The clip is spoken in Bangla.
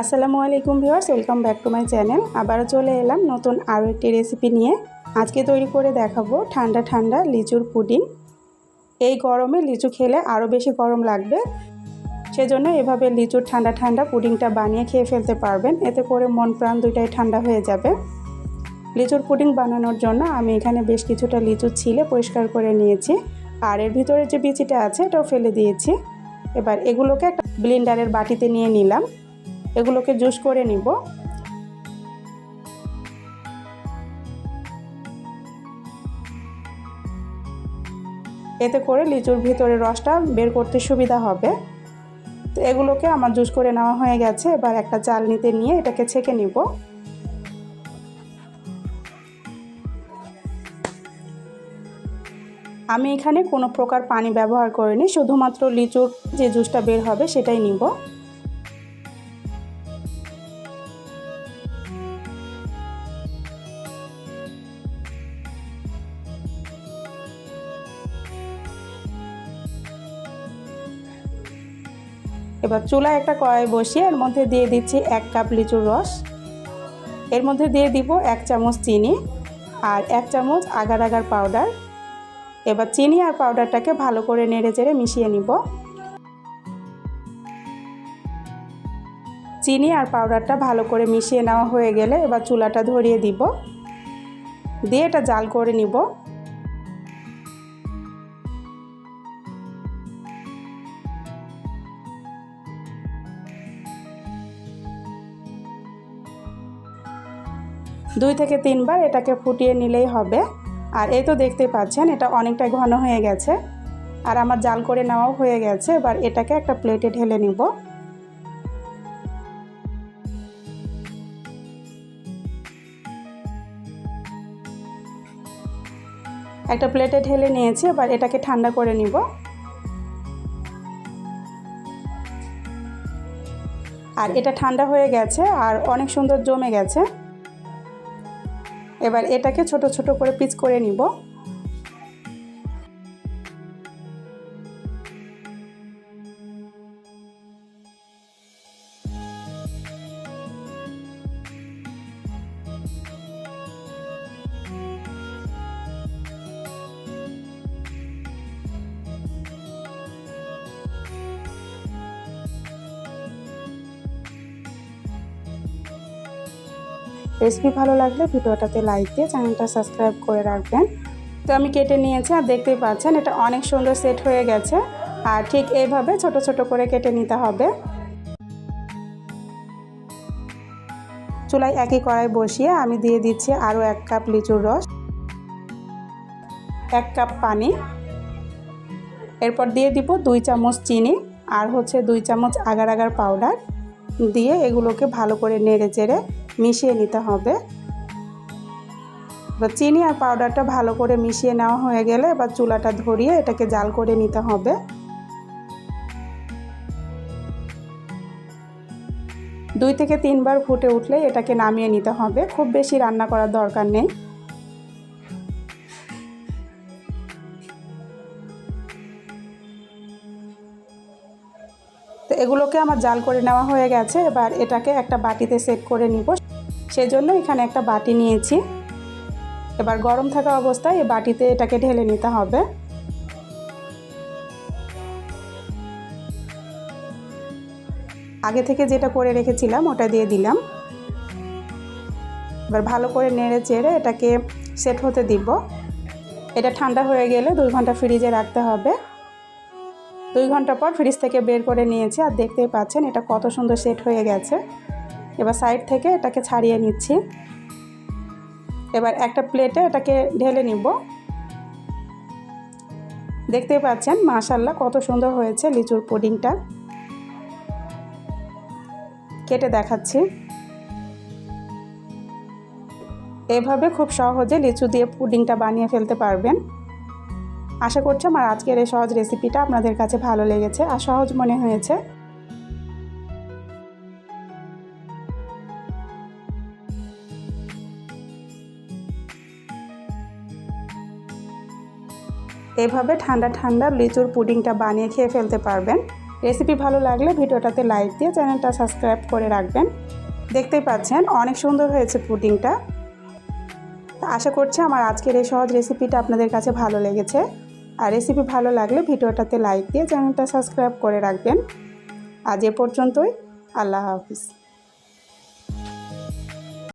আসসালামু আলাইকুম viewers, welcome back to my channel. আবারও চলে এলাম নতুন আরও একটি রেসিপি নিয়ে। আজকে তৈরি করে দেখাবো ঠান্ডা ঠান্ডা লিচুর পুডিং। এই গরমে লিচু খেলে আরও বেশি গরম লাগবে। সেজন্য এভাবে লিচুর ঠান্ডা ঠান্ডা পুডিংটা বানিয়ে খেয়ে ফেলতে পারবেন। এতে করে মন প্রাণ দুইটাই ঠান্ডা হয়ে যাবে। লিচুর পুডিং বানানোর জন্য আমি এখানে বেশ কিছুটা লিচু ছিলে পরিষ্কার করে নিয়েছি। আর এর ভিতরে যে বিচিটা আছে, এটাও ফেলে দিয়েছি। এবার এগুলোকে একটা ব্লিন্ডারের বাটিতে নিয়ে নিলাম। এগুলোকে জুস করে নিব। এতে করে লিচুর ভিতরে রসটা বের করতে সুবিধা হবে। তো এগুলোকে আমার জুস করে নেওয়া হয়ে গেছে। এবার একটা চালনিতে নিয়ে এটাকে ছেঁকে নিব। আমি এখানে কোনো প্রকার পানি ব্যবহার করিনি। শুধুমাত্র লিচুর যে জুসটা বের হবে সেটাই নিব। এবার চুলায় একটা কড়াই বসিয়ে এর মধ্যে দিয়ে দিচ্ছি এক কাপ লিচুর রস। এর মধ্যে দিয়ে দিব এক চামচ চিনি আর এক চামচ আগার আগার পাউডার। এবার চিনি আর পাউডারটাকে ভালো করে নেড়ে চেড়ে মিশিয়ে নিব। চিনি আর পাউডারটা ভালো করে মিশিয়ে নেওয়া হয়ে গেলে এবার চুলাটা ধরিয়ে দিব। দিয়ে এটা জাল করে নিব। দুই থেকে তিনবার এটাকে ফুটিয়ে নিলেই হবে। আর এই তো দেখতে পাচ্ছেন, এটা অনেকটা ঘন হয়ে গেছে। আর আমার জাল করে নেওয়াও হয়ে গেছে। এবার এটাকে একটা প্লেটে ঢেলে নিব। একটা প্লেটে ঢেলে নিয়েছি, এবার এটাকে ঠান্ডা করে নিব। আর এটা ঠান্ডা হয়ে গেছে, আর অনেক সুন্দর জমে গেছে। এবার এটাকে ছোট ছোট করে পিচ করে নিব। রেসিপি ভালো লাগলে ভিডিওটাতে লাইক দিয়ে চ্যানেলটা সাবস্ক্রাইব করে রাখবেন। তো আমি কেটে নিয়েছি, আর দেখতেই পাচ্ছেন এটা অনেক সুন্দর সেট হয়ে গেছে। আর ঠিক এইভাবে ছোট ছোট করে কেটে নিতে হবে। চুলায় একই কড়াই বসিয়ে আমি দিয়ে দিচ্ছি আরও এক কাপ লিচুর রস, এক কাপ পানি। এরপর দিয়ে দিব দুই চামচ চিনি আর হচ্ছে দুই চামচ আগার আগার পাউডার। দিয়ে এগুলোকে ভালো করে নেড়ে চেড়ে মিশিয়ে নিতে হবে। এবার চিনি আর পাউডারটা ভালো করে মিশিয়ে নেওয়া হয়ে গেলে এবার চুলাটা ধরিয়ে এটাকে জাল করে নিতে হবে। দুই থেকে তিনবার ফুটে উঠলে এটাকে নামিয়ে নিতে হবে। খুব বেশি রান্না করার দরকার নেই। তো এগুলোকে আমার জাল করে নেওয়া হয়ে গেছে। এবার এটাকে একটা বাটিতে সেট করে নিব। সেজন্য এখানে একটা বাটি নিয়েছি। এবার গরম থাকা অবস্থায় এই বাটিতে এটাকে ঢেলে নিতে হবে। আগে থেকে যেটা করে রেখেছিলাম, ওটা দিয়ে দিলাম। এবার ভালো করে নেড়ে চেড়ে এটাকে সেট হতে দিব। এটা ঠান্ডা হয়ে গেলে দুই ঘণ্টা ফ্রিজে রাখতে হবে। দুই ঘণ্টা পর ফ্রিজ থেকে বের করে নিয়েছি। আর দেখতেই পাচ্ছেন এটা কত সুন্দর সেট হয়ে গেছে। এবার সাইড থেকে এটাকে ছাড়িয়ে নিচ্ছি। এবার একটা প্লেটে এটাকে ঢেলে নিব। দেখতেই পাচ্ছেন মাশাল্লাহ কত সুন্দর হয়েছে লিচুর পুডিংটা। কেটে দেখাচ্ছি। এভাবে খুব সহজে লিচু দিয়ে পুডিংটা বানিয়ে ফেলতে পারবেন। আশা করছি আমার আজকের এই সহজ রেসিপিটা আপনাদের কাছে ভালো লেগেছে আর সহজ মনে হয়েছে। এভাবে ঠান্ডা ঠান্ডা লিচুর পুডিংটা বানিয়ে খেয়ে ফেলতে পারবেন। রেসিপি ভালো লাগলে ভিডিওটাতে লাইক দিয়ে চ্যানেলটা সাবস্ক্রাইব করে রাখবেন। দেখতেই পাচ্ছেন অনেক সুন্দর হয়েছে পুডিংটা। আশা করছি আমার আজকের এই সহজ রেসিপিটা আপনাদের কাছে ভালো লেগেছে। আর রেসিপি ভালো লাগলে ভিডিওটাতে লাইক দিয়ে চ্যানেলটা সাবস্ক্রাইব করে রাখবেন। আজ এ পর্যন্তই। আল্লাহ হাফিজ।